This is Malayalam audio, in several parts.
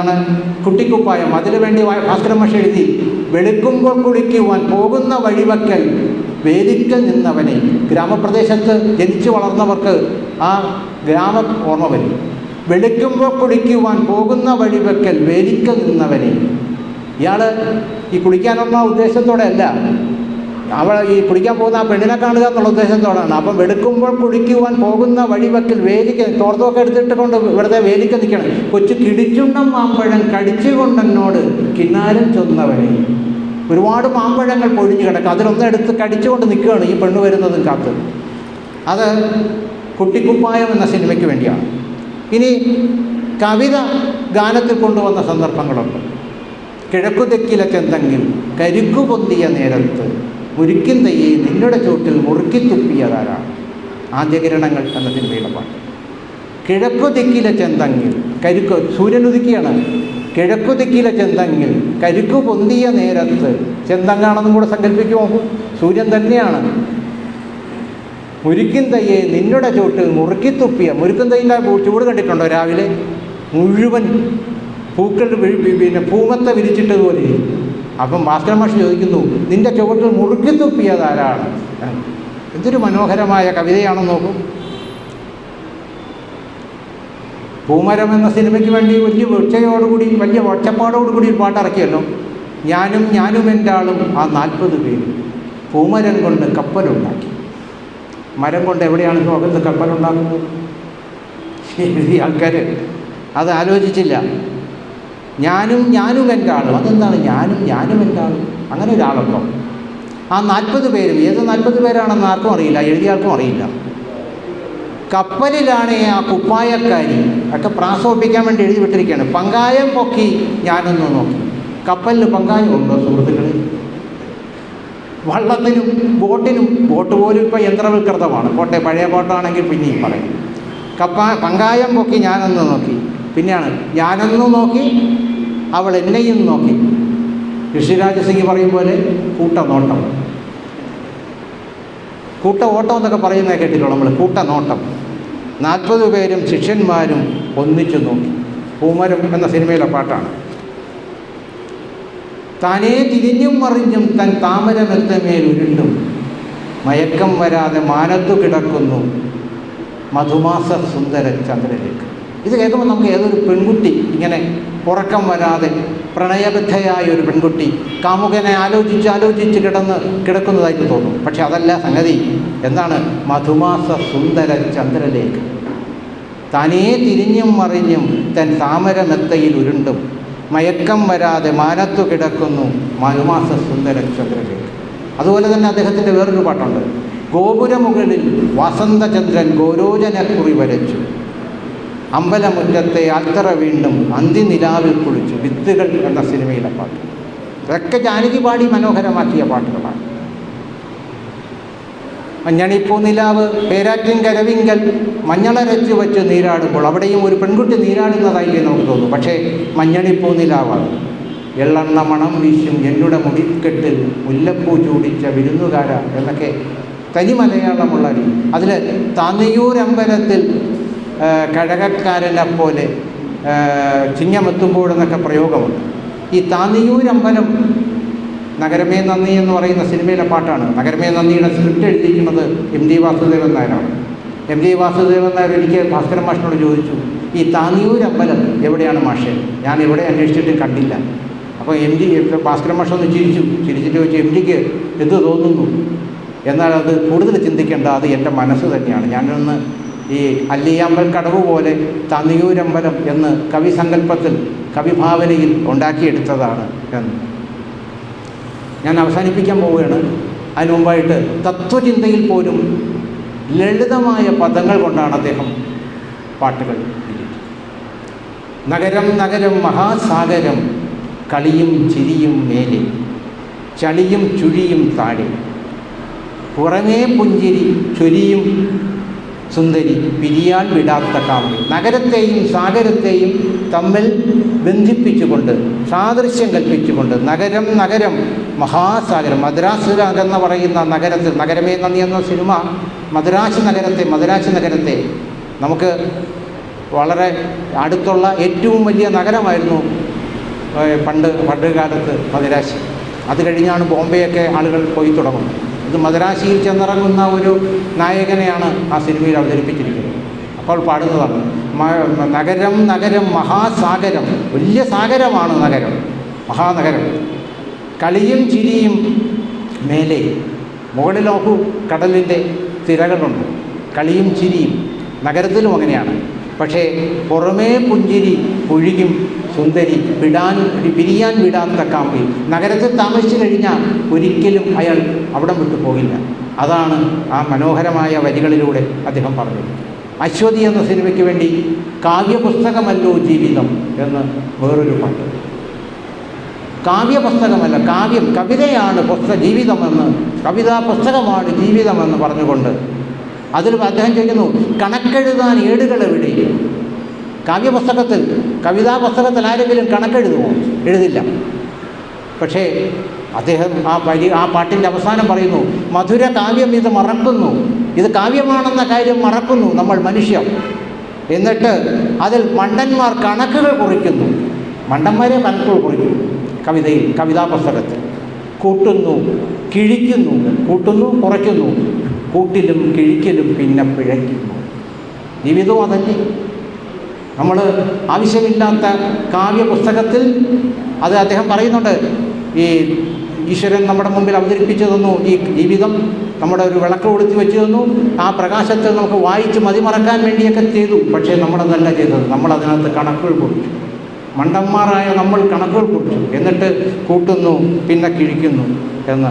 എന്താണ്? കുട്ടിക്കുപ്പായം. അതിനു വേണ്ടി ഭാസ്കരൻ മഷ എഴുതി വെളുക്കുമ്പോൾ കുളിക്കുവാൻ പോകുന്ന വഴിവക്കൽ വേദിക്കൽ നിന്നവനെ ഗ്രാമപ്രദേശത്ത് ജനിച്ചു വളർന്നവർക്ക് ആ ഗ്രാമ ഓർമ്മ വരും. വെളുക്കുമ്പോൾ കുളിക്കുവാൻ പോകുന്ന വഴിവക്കൽ വേദിക്കൽ നിന്നവനെ. ഇയാൾ ഈ കുളിക്കാനുള്ള ഉദ്ദേശത്തോടെ അല്ല. അവൾ ഈ കുടിക്കാൻ പോകുന്ന ആ പെണ്ണിനെ കാണുക എന്നുള്ള ഉദ്ദേശത്തോടാണ് അപ്പം വെടുക്കുമ്പോൾ കുടിക്കുവാൻ പോകുന്ന വഴിവക്കിൽ വേലിക്ക് തോർത്തൊക്കെ എടുത്തിട്ട് കൊണ്ട് വെറുതെ വേലിക്ക് നിൽക്കണം. കൊച്ചു കിടിച്ചുണ്ണം മാമ്പഴം കടിച്ചുകൊണ്ടെന്നോട് കിന്നാരം വഴി ഒരുപാട് മാമ്പഴങ്ങൾ പൊഴിഞ്ഞു കിടക്കുക അതിലൊന്നും എടുത്ത് കടിച്ചുകൊണ്ട് നിൽക്കുകയാണ് ഈ പെണ്ണ് വരുന്നതും കാത്ത്. അത് കുട്ടിക്കുപ്പായം എന്ന സിനിമയ്ക്ക് വേണ്ടിയാണ്. ഇനി കവിത ഗാനത്തിൽ കൊണ്ടുവന്ന സന്ദർഭങ്ങളുണ്ട്. കിഴക്കുതെക്കിലൊക്കെ എന്തെങ്കിലും കരിക്കു പൊന്തിയ നേരത്ത് മുരിക്കും തയ്യെ നിന്നുടെ ചോട്ടിൽ മുറുക്കി തുപ്പിയതാരാണ്? ആദ്യകിരണങ്ങൾ എന്ന സിനിമയുടെ പാട്ട് കിഴക്കു തെക്കിലെ ചെന്തങ്ങിൽ കരുക്ക് സൂര്യൻ ഉദിക്കുകയാണ് കിഴക്കു തെക്കിലെ ചെന്തങ്ങിൽ കരുക്കു പൊന്തിയ നേരത്ത് ചെന്തങ്ങാണെന്നും കൂടെ സങ്കല്പിച്ചു നോക്കൂ സൂര്യൻ തന്നെയാണ്. മുരിക്കും തയ്യെ നിന്നുടെ ചോട്ടിൽ മുറുക്കി തുപ്പിയ മുരുക്കും ചൂട് കണ്ടിട്ടുണ്ടോ രാവിലെ? മുഴുവൻ പൂക്കൾ പിന്നെ പൂമത്ത വിരിച്ചിട്ടതുപോലെ. അപ്പം ഭാസ്കര മാഷ് ചോദിക്കുന്നു നിന്റെ ചുവട്ടിൽ മുറുക്കി തുപ്പിയത് ആരാണ്? എന്തൊരു മനോഹരമായ കവിതയാണെന്ന് നോക്കൂ. പൂമരം എന്ന സിനിമയ്ക്ക് വേണ്ടി വലിയ ഉച്ചയോടുകൂടി വലിയ ഒച്ചപ്പാടോടുകൂടി ഒരു പാട്ട് ഇറക്കിയല്ലോ ഞാനും ഞാനും എന്റെ ആളും ആ നാൽപ്പത് പേര് പൂമരം കൊണ്ട് കപ്പലുണ്ടാക്കി. മരം കൊണ്ട് എവിടെയാണ് ലോകത്ത് കപ്പലുണ്ടാക്കുന്നത്? ആൾക്കാർ അത് ആലോചിച്ചില്ല. ഞാനും ഞാനും എന്റെ ആളും അതെന്താണ്? ഞാനും ഞാനും എന്റെ ആളും അങ്ങനെ ഒരാളുണ്ടോ ആ നാൽപ്പത് പേരും ഏത് നാൽപ്പത് പേരാണെന്ന് ആർക്കും അറിയില്ല എഴുതിയ ആൾക്കും അറിയില്ല. കപ്പലിലാണ് ആ കുപ്പായക്കാരി ഒക്കെ പ്രാസോപ്പിക്കാൻ വേണ്ടി എഴുതി വിട്ടിരിക്കുകയാണ്. പങ്കായം പൊക്കി ഞാനൊന്ന് നോക്കി. കപ്പലിന് പങ്കായം ഉണ്ടോ സുഹൃത്തുക്കളിൽ വള്ളത്തിനും ബോട്ടിനും ബോട്ട് പോലും ഇപ്പോൾ യന്ത്രവൽകൃതമാണ്. പോട്ടെ പഴയ ബോട്ടാണെങ്കിൽ പിന്നെയും പറയും. കപ്പ പങ്കായം പൊക്കി ഞാനൊന്ന് നോക്കി. പിന്നെയാണ് ഞാനൊന്ന് നോക്കി അവൾ എന്നെയും നോക്കി. ഋഷിരാജ സിംഗ് പറയും പോലെ കൂട്ട നോട്ടം കൂട്ട ഓട്ടം എന്നൊക്കെ പറയുന്നത് കേട്ടിട്ടുള്ളൂ നമ്മൾ കൂട്ട നോട്ടം നാൽപ്പത് പേരും ശിഷ്യന്മാരും ഒന്നിച്ചു നോക്കി. പൂമരം എന്ന സിനിമയിലെ പാട്ടാണ്. താനേ തിരിഞ്ഞും മറിഞ്ഞും തൻ താമരമെത്തമേൽ ഉരുണ്ടും. മയക്കം വരാതെ മാനത്തു കിടക്കുന്നു മധുമാസ സുന്ദര ചന്ദ്രലേക്ക് ഇത് കേൾക്കുമ്പോൾ നമുക്ക് ഏതൊരു പെൺകുട്ടി ഇങ്ങനെ ഉറക്കം വരാതെ പ്രണയബദ്ധയായ ഒരു പെൺകുട്ടി കാമുകനെ ആലോചിച്ച് ആലോചിച്ച് കിടന്ന് കിടക്കുന്നതായിട്ട് തോന്നും. പക്ഷെ അതല്ല സംഗതി. എന്താണ്? മധുമാസ സുന്ദര ചന്ദ്രലേഖ. താനേ തിരിഞ്ഞും മറിഞ്ഞും തൻ താമരമെത്തയിൽ ഉരുണ്ടും. മയക്കം വരാതെ മാനത്തു കിടക്കുന്നു മധുമാസ സുന്ദര ചന്ദ്രലേഖ. അതുപോലെ തന്നെ അദ്ദേഹത്തിന്റെ വേറൊരു പാട്ടുണ്ട്. ഗോപുരമുകളിൽ വസന്തചന്ദ്രൻ ഗോരോചനക്കുറി വരച്ചു. അമ്പലമുറ്റത്തെ അത്ര വീണ്ടും അന്തിനിലാവിൽ കുളിച്ചു. വിത്തുകൾ എന്ന സിനിമയിലെ പാട്ട്. ഇതൊക്കെ ജാനകി പാടി മനോഹരമാക്കിയ പാട്ടുകളാണ്. മഞ്ഞണിപ്പൂ നിലാവ് പേരാറ്റിൻ കരവിങ്കൽ മഞ്ഞളരച്ചു വെച്ച് നീരാടുമ്പോൾ അവിടെയും ഒരു പെൺകുട്ടി നീരാടുന്നതായി നമുക്ക് തോന്നും. പക്ഷേ മഞ്ഞണിപ്പൂ നിലാവാണ്. എള്ളെണ്ണ മണം വീശും എന്നുടെ മുടിക്കെട്ടിൽ മുല്ലപ്പൂ ചൂടിച്ച വിരുന്നുകാര എന്നൊക്കെ തനി മലയാളമുള്ള അതിൽ തനിയൂരമ്പലത്തിൽ കഴകക്കാരനെ പോലെ ചിങ്ങമെത്തുമ്പോഴെന്നൊക്കെ പ്രയോഗമുണ്ട്. ഈ താന്നിയൂരമ്പലം നഗരമേ നന്ദി എന്ന് പറയുന്ന സിനിമയിലെ പാട്ടാണ്. നഗരമേ നന്ദിയുടെ സ്ക്രിപ്റ്റ് എഴുതിയിരിക്കുന്നത് എം ഡി വാസുദേവൻ നായരാണ്. എം ഡി വാസുദേവൻ നായർ എനിക്ക് ഭാസ്കരൻ മാഷിനോട് ചോദിച്ചു ഈ താന്നിയൂരമ്പലം എവിടെയാണ് മാഷെ? ഞാൻ എവിടെ അന്വേഷിച്ചിട്ട് കണ്ടില്ല. അപ്പോൾ എം ഡി ഭാസ്കരൻ മാഷ് ഒന്ന് ചിരിച്ചു. ചിരിച്ചിട്ട് ചോദിച്ചു എം ഡിക്ക് എന്ത് തോന്നുന്നു? എന്നാൽ അത് കൂടുതൽ ചിന്തിക്കേണ്ട അത് എന്റെ മനസ്സ് തന്നെയാണ്. ഞാനൊന്ന് ഈ അല്ലിയാമ്പൽ കടവ് പോലെ തന്നിയൂരമ്പലം എന്ന് കവിസങ്കല്പത്തിൽ കവിഭാവനയിൽ ഉണ്ടാക്കിയെടുത്തതാണ് എന്ന്. ഞാൻ അവസാനിപ്പിക്കാൻ പോവുകയാണ്. അതിന് മുമ്പായിട്ട് തത്വചിന്തയിൽ പോലും ലളിതമായ പദങ്ങൾ കൊണ്ടാണ് അദ്ദേഹം പാട്ടുകൾ നഗരം നഗരം മഹാസാഗരം കളിയും ചിരിയും മേലെ ചളിയും ചുഴിയും താഴെ. പുറമേ പുഞ്ചിരി ചൊരിയും സുന്ദരി പിരിയാൻ വിടാത്ത കാമുകി. നഗരത്തെയും സാഗരത്തെയും തമ്മിൽ ബന്ധിപ്പിച്ചുകൊണ്ട് സാദൃശ്യം കൽപ്പിച്ചുകൊണ്ട് നഗരം നഗരം മഹാസാഗരം മദ്രാസ് എന്ന് പറയുന്ന നഗരത്തിൽ നഗരമേ നന്ദി എന്ന സിനിമ മദ്രാസ് നഗരത്തെ മദ്രാസ് നഗരത്തെ നമുക്ക് വളരെ അടുത്തുള്ള ഏറ്റവും വലിയ നഗരമായിരുന്നു പണ്ട് പണ്ട് കാലത്ത് മദ്രാസ്. അത് കഴിഞ്ഞാണ് ബോംബെയൊക്കെ ആളുകൾ പോയി തുടങ്ങുന്നത്. ഇത് മദ്രാശിയിൽ ചെന്നിറങ്ങുന്ന ഒരു നായകനെയാണ് ആ സിനിമയിൽ അവതരിപ്പിച്ചിരിക്കുന്നത്. അപ്പോൾ പാടുന്നതാണ്. നഗരം നഗരം മഹാസാഗരം. വലിയ സാഗരമാണ് നഗരം. മഹാനഗരം. കളിയും ചിരിയും മേലെ. മുകളിൽ നോക്കൂ കടലിന്റെ തിരകളുണ്ട്. കളിയും ചിരിയും. നഗരത്തിലും അങ്ങനെയാണ്. പക്ഷേ പുറമേ പുഞ്ചിരി പുഴുകും സുന്ദരി വിടാൻ പിരിയാൻ വിടാത്ത കാമ്പി നഗരത്തിൽ താമസിച്ചു കഴിഞ്ഞാൽ ഒരിക്കലും അയാൾ അവിടം വിട്ടു പോകില്ല. അതാണ് ആ മനോഹരമായ വരികളിലൂടെ അദ്ദേഹം പറഞ്ഞത്. അശ്വതി എന്ന സിനിമയ്ക്ക് വേണ്ടി കാവ്യപുസ്തകമല്ലോ ജീവിതം എന്ന് വേറൊരു പാട്ട് കാവ്യപുസ്തകമല്ല കാവ്യം കവിതയാണ് പുസ്തക ജീവിതമെന്ന് കവിതാ പുസ്തകമാണ് ജീവിതമെന്ന് പറഞ്ഞുകൊണ്ട് അതിൽ അദ്ദേഹം ചോദിക്കുന്നു കണക്കെഴുതാൻ ഏടുകൾ എവിടെ കാവ്യപുസ്തകത്തിൽ കവിതാ പുസ്തകത്തിൽ ആരെങ്കിലും കണക്കെഴുതുമോ? എഴുതില്ല. പക്ഷേ അദ്ദേഹം ആ വരി ആ പാട്ടിന്റെ അവസാനം പറയുന്നു മധുര കാവ്യം ഇത് മറക്കുന്നു. ഇത് കാവ്യമാണെന്ന കാര്യം മറക്കുന്നു നമ്മൾ മനുഷ്യർ. എന്നിട്ട് അതിൽ മണ്ടന്മാർ കണക്കുകൾ കുറിക്കുന്നു. മണ്ടന്മാരെ കണക്കുകൾ കുറിക്കുന്നു കവിതയിൽ കവിതാ പുസ്തകത്തിൽ കൂട്ടുന്നു കിഴിക്കുന്നു കൂട്ടുന്നു കുറയ്ക്കുന്നു. കൂട്ടിലും കിഴിക്കലും പിന്നെ പിഴയ്ക്കുന്നു. ജീവിതവും അതല്ലേ? നമ്മൾ ആവശ്യമില്ലാത്ത കാവ്യ പുസ്തകത്തിൽ അത് അദ്ദേഹം പറയുന്നുണ്ട്. ഈ ഈശ്വരൻ നമ്മുടെ മുമ്പിൽ അവതരിപ്പിച്ചു തന്നു. ഈ ജീവിതം നമ്മുടെ ഒരു വിളക്ക് കൊളുത്തി വെച്ചു തന്നു. ആ പ്രകാശത്തിൽ നമുക്ക് വായിച്ച് മതിമറക്കാൻ വേണ്ടിയൊക്കെ ചെയ്തു. പക്ഷേ നമ്മളതല്ല ചെയ്തത്. നമ്മൾ അതിനകത്ത് കണക്കുകൾ കുറിച്ചു മണ്ടന്മാരായ നമ്മൾ കണക്കുകൾ കുറിച്ചു എന്നിട്ട് കൂട്ടുന്നു പിന്നെ കിഴിക്കുന്നു എന്ന്.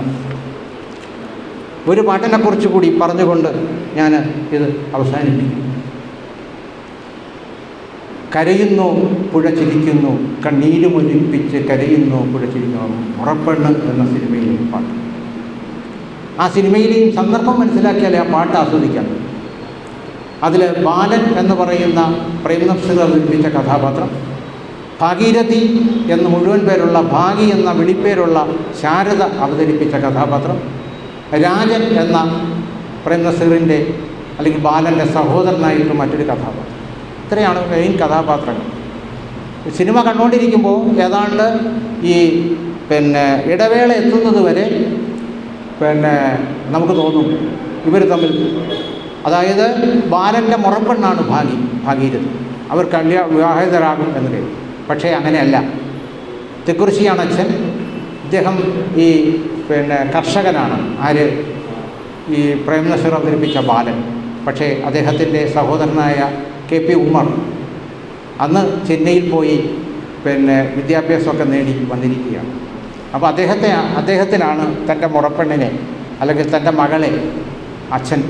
ഒരു പാട്ടിനെക്കുറിച്ച് കൂടി പറഞ്ഞുകൊണ്ട് ഞാൻ ഇത് അവസാനിപ്പിക്കും കരയുന്നു പുഴ ചിരിക്കുന്നു കണ്ണീരുമൊലിപ്പിച്ച് കരയുന്നു പുഴ ചിരിക്കുന്നു മുറപ്പെണ്ണ് എന്ന സിനിമയിലെ പാട്ട്. ആ സിനിമയിലെയും സന്ദർഭം മനസ്സിലാക്കിയാലേ ആ പാട്ട് ആസ്വദിക്കാം. അതിൽ ബാലൻ എന്ന് പറയുന്ന പ്രേംനഫ്സർ അവതരിപ്പിച്ച കഥാപാത്രം ഭാഗീരഥി എന്ന് മുഴുവൻ പേരുള്ള ഭാഗി എന്ന വിളിപ്പേരുള്ള ശാരദ അവതരിപ്പിച്ച കഥാപാത്രം രാജൻ എന്ന പ്രേംനസീറിന്റെ അല്ലെങ്കിൽ ബാലന്റെ സഹോദരനായിട്ട് മറ്റൊരു കഥാപാത്രം. ഇത്രയാണ് മെയിൻ കഥാപാത്രങ്ങൾ. സിനിമ കണ്ടുകൊണ്ടിരിക്കുമ്പോൾ ഏതാണ്ട് ഈ പിന്നെ ഇടവേള എത്തുന്നത് വരെ പിന്നെ നമുക്ക് തോന്നും ഇവർ തമ്മിൽ. അതായത് ബാലന്റെ മുറപ്പെണ്ണാണ് ഭാഗി ഭാഗീരഥ് അവർ കല്യാ വിവാഹിതരാകും എന്ന് കരുതി. പക്ഷേ അങ്ങനെയല്ല. തെക്കുറിശിയാണ് അച്ഛൻ. ഇദ്ദേഹം ഈ പിന്നെ കർഷകനാണ്. ആര്? ഈ പ്രേംനസീർ അവതരിപ്പിച്ച ബാലൻ. പക്ഷേ അദ്ദേഹത്തിന്റെ സഹോദരനായ കെ പി ഉമ്മർ അന്ന് ചെന്നൈയിൽ പോയി പിന്നെ വിദ്യാഭ്യാസമൊക്കെ നേടി വന്നിരിക്കുകയാണ്. അപ്പോൾ അദ്ദേഹത്തെ അദ്ദേഹത്തിനാണ് തന്റെ മുറപ്പെണ്ണിനെ അല്ലെങ്കിൽ തന്റെ മകളെ അച്ഛൻ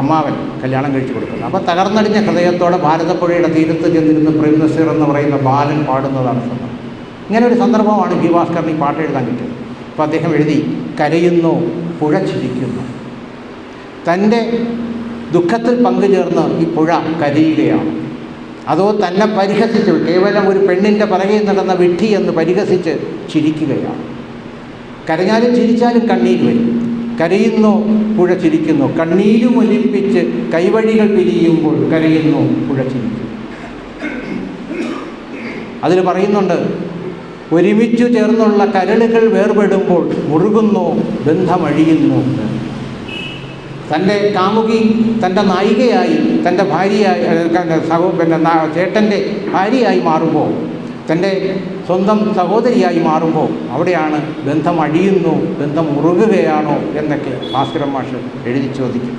അമ്മാവൻ കല്യാണം കഴിച്ചു കൊടുക്കുന്നത്. അപ്പോൾ തകർന്നടിഞ്ഞ ഹൃദയത്തോടെ ഭാരതപ്പുഴയുടെ തീരത്ത് ചെന്നിരുന്ന് പ്രേം നസീർ എന്ന് പറയുന്ന ബാലൻ പാടുന്നതാണ് സന്ദർഭം ഇങ്ങനെ ഒരു സന്ദർഭമാണ് ജി ഭാസ്കറിന് ഈ പാട്ട് എഴുതാൻ കിട്ടിയത്. അപ്പോൾ അദ്ദേഹം എഴുതി കരയുന്നു പുഴ ചിരിക്കുന്നു. തന്റെ ദുഃഖത്തിൽ പങ്കുചേർന്ന് ഈ പുഴ കരയുകയാണ്. അതോ തന്നെ പരിഹസിച്ച് കേവലം ഒരു പെണ്ണിന്റെ പറകയിൽ നടന്ന വിട്ടി എന്ന് പരിഹസിച്ച് ചിരിക്കുകയാണ്. കരഞ്ഞാലും ചിരിച്ചാലും കണ്ണീര് വരും. കരയുന്നു പുഴ ചിരിക്കുന്നു. കണ്ണീരും ഒലിപ്പിച്ച് കൈവഴികൾ പിരിയുമ്പോൾ കരയുന്നു പുഴ ചിരിക്കുന്നു. അതിൽ പറയുന്നുണ്ട് ഒരുമിച്ചു ചേർന്നുള്ള കരളുകൾ വേർപെടുമ്പോൾ മുറുകുന്നു ബന്ധമഴിയുന്നു. തന്റെ കാമുകി തന്റെ നായികയായി തന്റെ ഭാര്യയായി സഹോ പിന്നെ ചേട്ടന്റെ ഭാര്യയായി മാറുമ്പോൾ തന്റെ സ്വന്തം സഹോദരിയായി മാറുമ്പോൾ അവിടെയാണ് ബന്ധം അഴിയുന്നു ബന്ധം മുറുകുകയാണോ എന്നൊക്കെ ഭാസ്കരൻ മാഷ് എഴുതി ചോദിക്കും.